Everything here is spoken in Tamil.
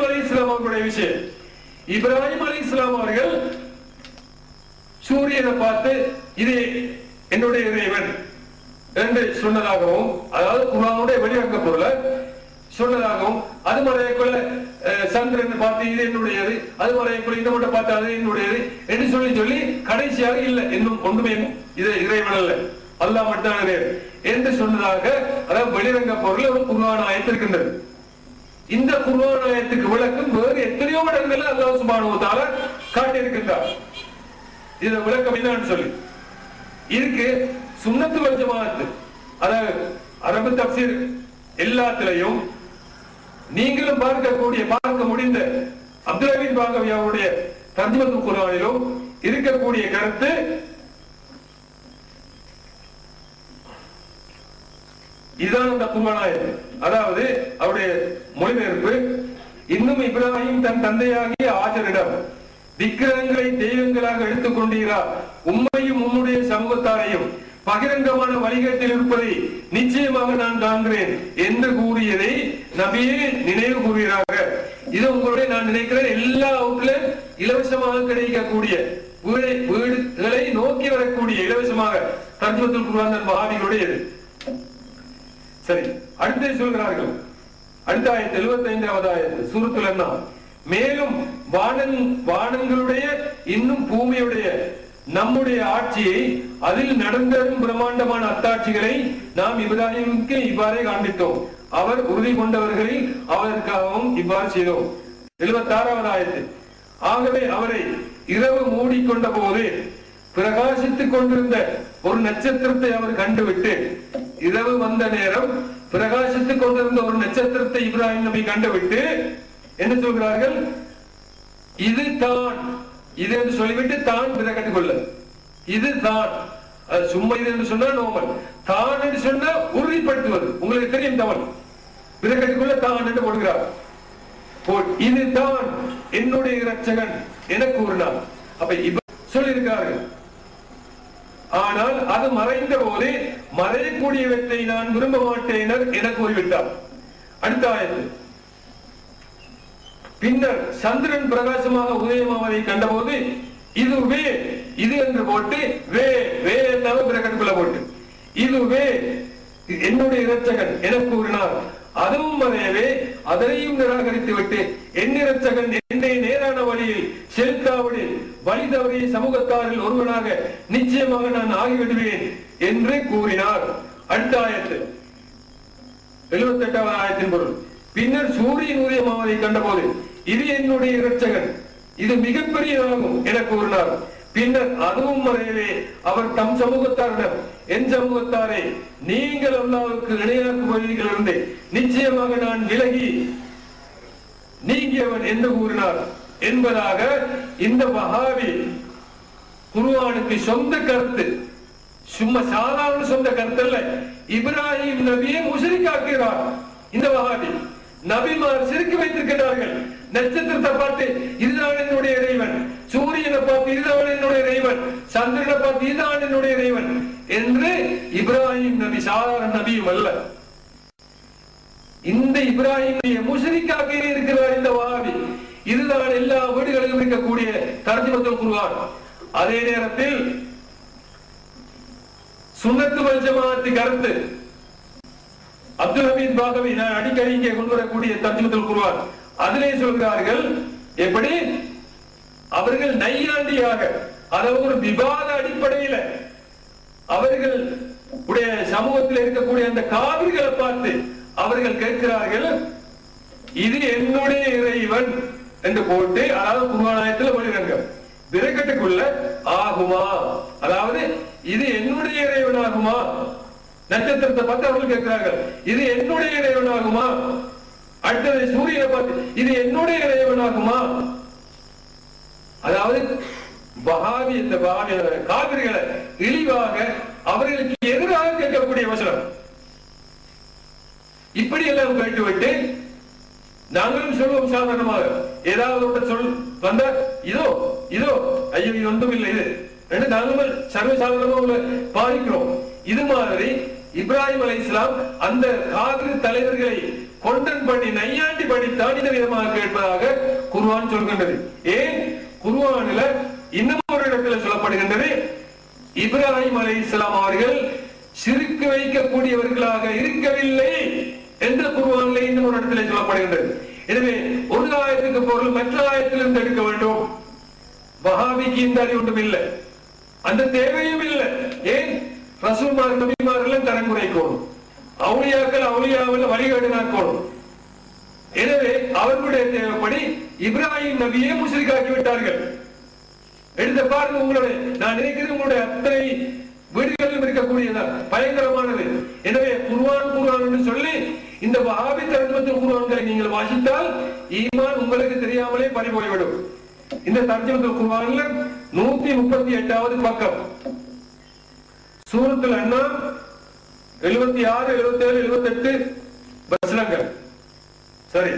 இப்ராஹிம் அலி இஸ்லாம் அவர்களுடைய விஷயம். இப்ராஹிம் அலி இஸ்லாம் அவர்கள் சூரியனை பார்த்து இது என்னுடைய இறைவன் என்று சொன்னதாகவும் அதாவது குரானுடைய வெளிவக்க பொருளை சொன்னதாகவும் அது மறையக்குள்ள சந்திரன் பார்த்து இது என்னுடையது அது மறையக்குள்ள இந்த மட்டும் பார்த்து அது என்னுடையது என்று சொல்லி சொல்லி கடைசியாக இல்லை இன்னும் ஒன்றுமே இது இறைவன் அல்ல அல்லா மட்டும் என்று சொன்னதாக அதாவது வெளிரங்க பொருள் ஒரு குரான் ஆயத்து இந்த குருவானயத்துக்கு விளக்கம் வேறு எத்தனையோ இடங்களில் அல்லாஹ் சுபானுவத்தால காட்டியிருக்கின்றார். இத விளக்கம் என்னன்னு சொல்லி. இதுக்கு சுண்ணத்து வல் அதாவது அரபு தப்சீர் எல்லாத்திலையும் நீங்களும் பார்க்கக்கூடிய பார்க்க முடிந்த அப்துல் பாகவியாவுடைய பாகவி அவருடைய தர்ஜமத்து இருக்கக்கூடிய கருத்து இதுதான் அந்த குர்ஆனாயத்து அதாவது அவருடைய மொழிபெயர்ப்பு இன்னும் இப்ராஹிம் தன் தந்தையாகிய ஆஜரிடம் விக்கிரகங்களை தெய்வங்களாக எடுத்துக் கொண்டீரா உண்மையும் உம்முடைய சமூகத்தாரையும் பகிரங்கமான வழிகாட்டில் இருப்பதை நிச்சயமாக நான் காண்கிறேன் என்று கூறியதை நபியே நினைவு கூறுகிறாங்க. இது உங்களுடைய நான் நினைக்கிறேன் எல்லா அவுட்ல இலவசமாக கிடைக்கக்கூடிய வீடு வீடுகளை நோக்கி வரக்கூடிய இலவசமாக தர்ஜமத்துல் குர்ஆன் மகாவிகளுடைய சரி அடுத்து சொல்கிறார்கள்? அடுத்த ஆயத்து எழுபத்தி ஐந்தாவது ஆயத்து சூரத்துல என்ன மேலும் வானங் வானங்களுடைய இன்னும் பூமியுடைய நம்முடைய ஆட்சியை அதில் நடந்தரும் பிரம்மாண்டமான அத்தாட்சிகளை நாம் இப்ராஹிமுக்கு இவ்வாறே காண்பித்தோம். அவர் உறுதி கொண்டவர்களில் அவருக்காகவும் இவ்வாறு செய்தோம். எழுபத்தி ஆறாவது ஆயத்து. ஆகவே அவரை இரவு மூடிக்கொண்ட போது பிரகாசித்துக் கொண்டிருந்த ஒரு நட்சத்திரத்தை அவர் கண்டுவிட்டு இரவு வந்த நேரம் பிரகாசித்துக் கொண்டிருந்த ஒரு நட்சத்திரத்தை இப்ராஹிம் நபி கண்டுவிட்டு என்ன சொல்கிறார்கள்? இது தான். இது என்று சொல்லிவிட்டு தான் பிறக்கட்டுக் கொள்ள இது தான். அது சும்மா இது என்று சொன்னா நோமல் தான் என்று சொன்னா உறுதிப்படுத்துவது. உங்களுக்கு தெரியும் தவன் பிறக்கட்டுக்குள்ள தான் என்று போடுகிறார். இது இதுதான் என்னுடைய இரட்சகன். என கூறினார். அப்ப இப்ப சொல்லியிருக்கார்கள் ஆனால் அது மறைந்த போது மறையக்கூடியவற்றை நான் விரும்ப மாட்டேனர் என கூறிவிட்டார். அடுத்த ஆயத்து. பின்னர் சந்திரன் பிரகாசமாக உதயமாவதை கண்டபோது இதுவே இது என்று போட்டு வே வே என்றாலும் பிரகட்டுக்குள்ள போட்டு இதுவே என்னுடைய இரட்சகன் என கூறினார். அதுவும் மறையவே அதனையும் நிராகரித்து விட்டு என் இரட்சகன் என்னை சேர்க்காவிடில் வழி தவறிய சமூகத்தாரில் ஒருவனாக நிச்சயமாக நான் ஆகிவிடுவேன் என்று கூறினார். அடுத்த ஆயத்து எழுபத்தி எட்டாவது ஆயத்தின் பொருள். பின்னர் சூரியன் உதயமாவதை கண்டபோது இது என்னுடைய இரட்சகன் இது மிகப்பெரியதாகும் என கூறினார். பின்னர் அதுவும் வரையவே அவர் தம் சமூகத்தாரிடம் என் சமூகத்தாரே நீங்கள் அல்லாவுக்கு இணையாக்குவீர்கள் நிச்சயமாக நான் விலகி நீங்கியவன் என்று கூறினார். என்பதாக இந்த மகாவி குருவானுக்கு சொந்த கருத்து. சும்மா சாதாரண சொந்த கருத்து அல்ல. இப்ராஹிம் நபியை முஷரிக்காக்குகிறார் இந்த மகாவி நபிமார் சிரிக்க வைத்திருக்கிறார்கள் நட்சத்திரத்தை பார்த்து இதுதான் என்னுடைய இறைவன். சூரியனை பார்த்து இதுதான் என்னுடைய இறைவன். சந்திரனை பார்த்து இதுதான் என்னுடைய இறைவன் என்று இப்ராஹிம் நபி சாதாரண நபியும் அல்ல. இந்த இப்ராஹிம் முஷரிக்காக இருக்கிறார் இந்த வஹாபி. இதுதான் எல்லா வீடுகளிலும் இருக்கக்கூடிய தர்ஜமத்துல் குருவார் அதே நேரத்தில் சுன்னத்து வல் கருத்து. அப்துல் ஹமீத் பாகவி நான் அடிக்கடி இங்கே கொண்டு வரக்கூடிய தர்ஜமத்துல் குருவார் அதிலே சொல்கிறார்கள் எப்படி? அவர்கள் நையாண்டியாக அதாவது ஒரு விவாத அடிப்படையில அவர்கள் உடைய சமூகத்தில் இருக்கக்கூடிய அந்த காவிரிகளை பார்த்து அவர்கள் கேட்கிறார்கள் இது என்னுடைய இறைவன். என்று போட்டு அதாவது குருவானாயத்தில் வெளிரங்க விரக்கட்டுக்குள்ள ஆகுமா? அதாவது இது என்னுடைய இறைவனாகுமா? நட்சத்திரத்தை பார்த்து அவர்கள் கேட்கிறார்கள். இது என்னுடைய இறைவனாகுமா? அடுத்தது சூரியனை பார்த்து இது என்னுடைய இறைவனாகுமா? அதாவது பகாவி இந்த காவிரிகளை இழிவாக அவர்களுக்கு எதிராக கேட்கக்கூடிய வசனம். இப்படி எல்லாம் கேட்டுவிட்டு நாங்களும் சொல்வோம் சாதாரணமாக. ஏதாவது ஒரு சொல் வந்தா இதோ இதோ. ஐயோ இது ஒன்றும் இல்லை இது. என்று நாங்களும் சர்வசாதாரணமாக பாதிக்கிறோம். இது மாதிரி இப்ராஹிம் அலை இஸ்லாம் அந்த காவிரி தலைவர்களை கொண்டன் பண்ணி நையாண்டி படித்தான் இந்த விதமாக கேட்பதாக குருவான் சொல்கின்றது. ஏன்? குருவானில இன்னும் ஒரு இடத்துல சொல்லப்படுகின்றது இப்ராஹிம் அலை இஸ்லாம் அவர்கள் சிரிக்க வைக்கக்கூடியவர்களாக இருக்கவில்லை. என்று குருவானிலே இன்னும் ஒரு இடத்துல சொல்லப்படுகின்றது. எனவே ஒரு ஆயத்துக்கு பொருள் மற்ற ஆயத்திலிருந்து எடுக்க வேண்டும். வஹாபிக்கு இந்த அறிவு ஒன்றும் இல்லை. அந்த தேவையும் இல்லை. ஏன்? ரசூல்மார் நபிமார்கள் தரம் குறைக்கணும் அவுளியாக்கள் அவுளியாவில் வழிகாட்டினாக்கணும் எனவே அவர்களுடைய தேவைப்படி இப்ராஹிம் நபியே முஸ்லிக்காக்கி விட்டார்கள். எடுத்த பாருங்க உங்களுடைய நான் நினைக்கிறேன் உங்களுடைய அத்தனை வீடுகளிலும் இருக்கக்கூடியதான் பயங்கர எனவே குர்ஆன் குர்ஆன் என்று சொல்லி இந்த வஹாபி தர்ஜமத்தில் நீங்கள் வாசித்தால் ஈமான் உங்களுக்கு தெரியாமலே பறி போய்விடும் இந்த தர்ஜமத்தில் குர்ஆன்ல நூத்தி முப்பத்தி எட்டாவது பக்கம். சூரத்தில் அண்ணா எழுபத்தி ஆறு எழுபத்தி ஏழு எழுபத்தி எட்டு வசனங்கள் சரி.